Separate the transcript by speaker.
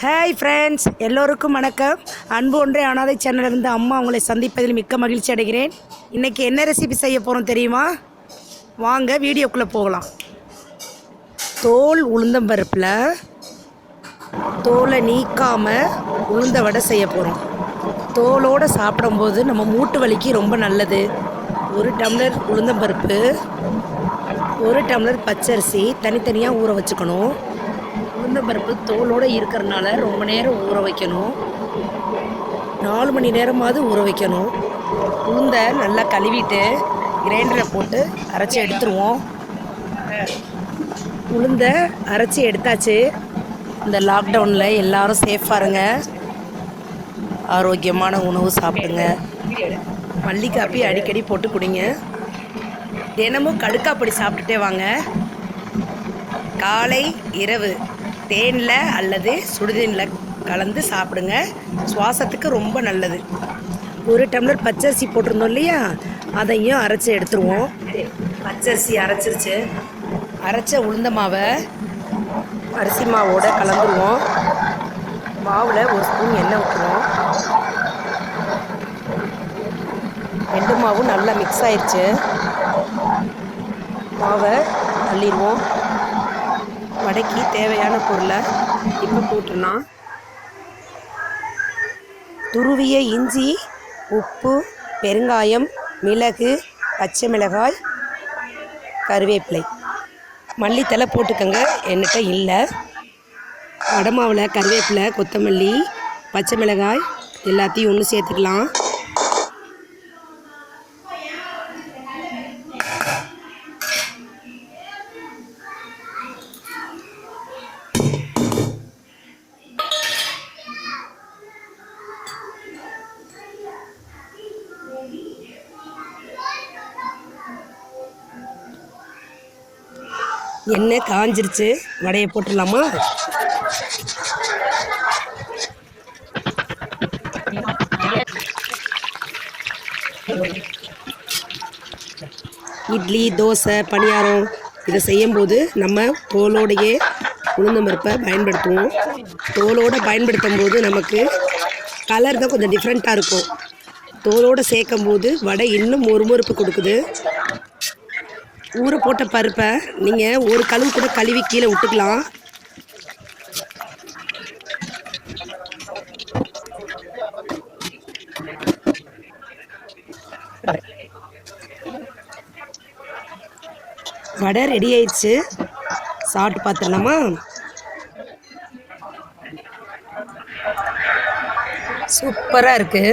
Speaker 1: Hi friends எல்லோருக்கும் வணக்கம். அன்பு ஒன்றே அனாதை சேனலிருந்து அம்மா உங்களை சந்திப்பதில் மிக்க மகிழ்ச்சி அடைகிறேன். இன்றைக்கி என்ன ரெசிபி செய்ய போகிறோம் தெரியுமா? வாங்க வீடியோக்குள்ளே போகலாம். தோல் உளுந்தம்பருப்பில் தோலை நீக்காமல் உளுந்த வடை செய்ய போகிறோம் தோலோடு சாப்பிடும்போது நம்ம மூட்டு வலிக்கு ரொம்ப நல்லது. ஒரு டம்ளர் உளுந்தம்பருப்பு ஒரு டம்ளர் பச்சரிசி தனித்தனியாக ஊற வச்சுக்கணும். உளுந்தம்பருப்பு தோலோடு இருக்கிறனால ரொம்ப நேரம் ஊற வைக்கணும். நாலு மணி நேரமாவது ஊற வைக்கணும். உளுந்தை நல்லா கழுவிட்டு கிரைண்டரை போட்டு அரைச்சி எடுத்துருவோம். உளுந்தை அரைச்சி எடுத்தாச்சு. இந்த லாக்டவுனில் எல்லாரும் சேஃபாக இருங்க. ஆரோக்கியமான உணவு சாப்பிடுங்க. மல்லி காப்பி அடிக்கடி போட்டு குடிங்க. தினமும் கடுக்காப்படி சாப்பிட்டுட்டே வாங்க. காலை இரவு. தேனில் அல்லது சுடுதண்ணில் கலந்து சாப்பிடுங்க. சுவாசத்துக்கு ரொம்ப நல்லது. ஒரு டம்ளர் பச்சரிசி போட்டிருந்தோம் இல்லையா? அதையும் அரைச்சி எடுத்துருவோம். பச்சரிசி அரைச்சிருச்சு. அரைச்ச உளுந்த மாவை அரிசி மாவோட கலந்துருவோம். மாவில் ஒரு ஸ்பூன் எண்ணெய் ஊற்றுவோம் ரெண்டு மாவும் நல்லா மிக்ஸ் ஆயிடுச்சு மாவை தள்ளிடுவோம். வடைக்கு தேவையான பொருளை இப்போ போட்டுடலாம். துருவிய இஞ்சி உப்பு பெருங்காயம் மிளகு பச்சை மிளகாய் கருவேப்பிலை. மல்லித்தலை போட்டுக்கோங்க என்கிட்ட இல்லை. வடமாவில் கருவேப்பிலை கொத்தமல்லி பச்சை மிளகாய் எல்லாத்தையும் ஒன்று சேர்த்துக்கலாம். எண்ணெய் காஞ்சிருச்சு. வடையை போட்டுடலாமா? இட்லி தோசை பணியாரம் இதை செய்யும்போது நம்ம தோலோடையே உளுந்தம்பருப்பை பயன்படுத்துவோம். தோலோடு பயன்படுத்தும் போது நமக்கு கலர் தான் கொஞ்சம் டிஃப்ரெண்ட்டாக இருக்கும். தோலோடு சேர்க்கும் போது வடை இன்னும் மொறுமொறுப்பு கொடுக்குது. ஊற போட்ட பருப்பை நீங்கள் ஒரு கழுவு கூட கழுவி கீழே விட்டுக்கலாம். வடை ரெடி ஆயிடுச்சு. சாப்பிட்டு பார்த்துடலாமா? சூப்பராக இருக்குது